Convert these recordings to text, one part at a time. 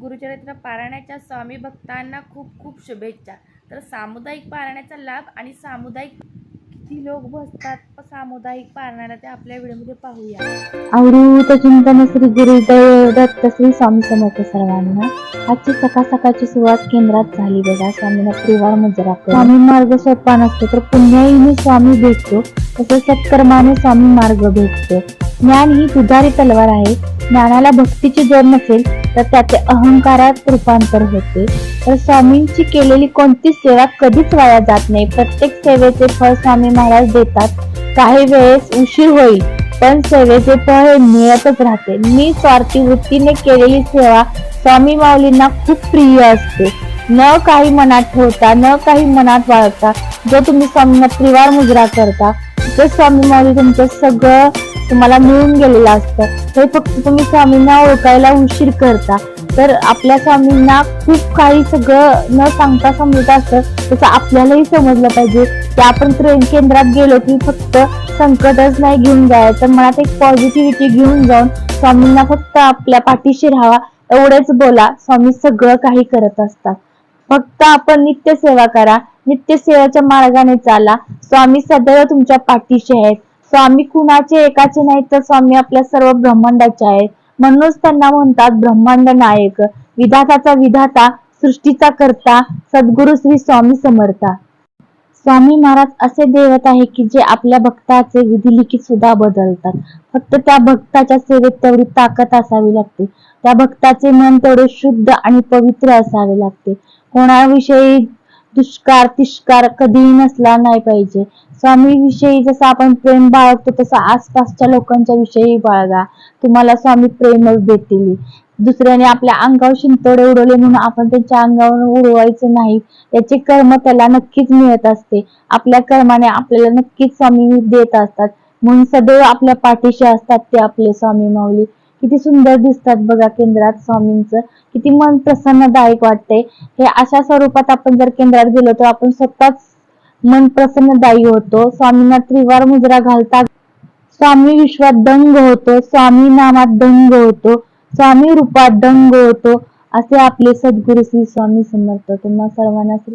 गुरुचरित्र पारायणाच्या स्वामी भक्तांना खूप खूप शुभेच्छा. तर सामुदायिक पारायणाचा लाभ आणि सामुदायिक किती लोक बसतात सामुदायिक पारायणाला ते आपल्या व्हिडिओमध्ये पाहूया. आवृत चिंतन श्री गुरुदेव दत्त श्री स्वामी समर्थ सर्वांना. आजची सकाळ सकाळची सुरुवात केंद्रात झाली बघा. स्वामींना त्रिवार मुजरा स्वामी मार्ग सोपा नसतो तर पुण्याईने स्वामी भेटतो. तसेच सत्कर्माने स्वामी मार्ग भेटतो. ज्ञान ही दुधारी तलवार आहे. ज्ञानाला भक्तीची जोड नसेल तर त्याचे अहंकारात रूपांतर होते. तर स्वामींची केलेली कोणती सेवा कधीच वाया जात नाही. प्रत्येक सेवेचे फळ स्वामी महाराज देतात. काही वेळेस उशीर होईल पण सेवेचे फळ हे मिळतच राहते. मी स्वार्थी वृत्तीने केलेली सेवा स्वामी माऊलींना खूप प्रिय असते. न काही मनात ठेवता न काही मनात वाळवता जो तुम्ही स्वामींना त्रिवार मुजरा करता ते स्वामी माऊली तुमचं सगळं तुम्हाला मिळून गेलेलं असतं. हे फक्त तुम्ही स्वामींना ओळखायला उशीर करता. तर आपल्या स्वामींना खूप काही सगळं न सांगता समजत असतं. तसं आपल्यालाही समजलं पाहिजे. की आपण ट्रेन केंद्रात गेलो की फक्त संकटच नाही घेऊन जायचं. मनात एक पॉझिटिव्हिटी घेऊन जाऊन स्वामींना फक्त आपल्या पाठीशी राहावा एवढेच बोला. स्वामी सगळं काही करत असतात. फक्त आपण नित्य सेवा करा. नित्यसेवेच्या मार्गाने चाला. स्वामी सदैव तुमच्या पाठीशी आहेत. स्वामी कुणाचे एकाचे नाही तर स्वामी आपल्या सर्व ब्रह्मांडाचे आहेत. म्हणूनच त्यांना म्हणतात ब्रह्मांड नायक. विधाताचा विधाता सृष्टीचा करता सद्गुरु श्री स्वामी समर्था. स्वामी महाराज असे देवत आहे की जे आपल्या भक्ताचे विधिलिखित सुद्धा बदलतात. फक्त त्या भक्ताच्या सेवेत तेवढी ताकद असावी लागते. त्या भक्ताचे मन तेवढे शुद्ध आणि पवित्र असावे लागते. कोणाविषयी दुष्कार तिष्कार कधीही नसला नाही पाहिजे. स्वामी विषयी जसं आपण प्रेम बाळगतो तसं आसपासच्या लोकांच्या विषयी बाळगा. तुम्हाला स्वामी प्रेमच देतील. दुसऱ्याने आपल्या अंगावर शिंतोडे उडवले म्हणून आपण त्यांच्या अंगावर उडवायचे नाही. त्याचे कर्म त्याला नक्कीच मिळत असते. आपल्या कर्माने आपल्याला नक्कीच स्वामी देत असतात. म्हणून सदैव आपल्या पाठीशी असतात ते आपले स्वामी माऊली. किती सुंदर दिसतात बघा केंद्रात स्वामींचं. किती मन प्रसन्नदायक वाटते हे अशा स्वरूपात आपण जर केंद्रात गेलो तर आपण स्वतःच मन प्रसन्नदायी होतो. स्वामींना त्रिवार मुजरा घालता स्वामी विश्वात दंग होतो. स्वामी नामात दंग होतो. स्वामी रूपात दंग होतो. असे आपले सद्गुरु श्री स्वामी समर्थ. तुम्हा सर्वांना श्री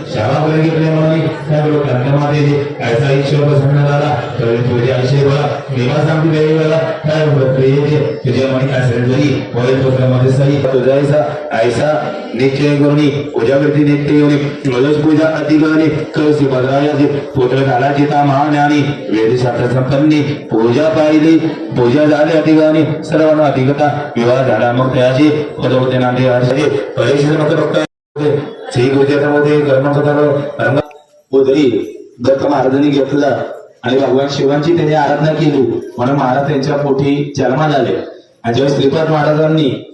कायचा ईश्वर प्रसन्न झाला तर तुझे आशीर्वाद निवास आमची देवी मला काय होत? येते. तुझ्या मनी असेल जरी वय पुत्रामध्ये सही तुझा ऐसा ऐसा निश्चय करुणी उजागृती नित्य येऊन मलस पूजा अधिकारी कळसी भद्रायाची पुत्र घालाची ता महाज्ञानी वेदशास्त्र संपन्नी पूजा पाहिली पूजा झाली अधिकारी सर्वांना अधिकता विवाह झाला मग त्याची पदवते नाते हर्षाचे परीक्षित मग डॉक्टर श्री गुजरातामध्ये दत्त महाराजांनी घेतला आणि भगवान शिवांची त्यांनी आराधना केली. म्हणून महाराज त्यांच्या पोटी जन्माला आले. आणि जेव्हा श्रीपाद महाराजांनी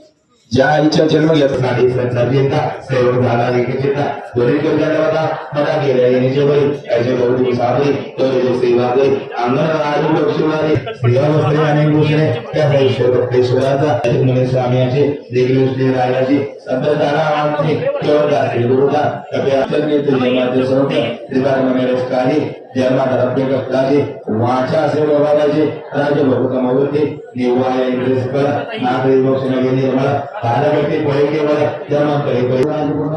ज्या आईच्या जन्म घेतला नाही संसारचेता सेवक झाला लेखचेता दोन्ही करता होता मला गेल्या येण्याचे बळी याचे बहुती साबळी तो सेवा दे अंगण राजू लक्ष्मीवारे सेवा बसले अनेक गोष्टी त्या ईश्वर भक्तेश्वराचा मुळे स्वामीचे देखील श्री राजाची संत दारा मानते केवळ दासी गुरुदा कपे आचरणे तुझे माझे सोडणे त्रिकार मनेरस काही जन्मात रब्बे कपलाचे वाचा असे बघायचे. राज्य बहु कमावते निवाय इंग्रेस कर. नागरी बक्षण गेले मला बालगती पळे केवळ जन्म करे पळे राजपूर्ण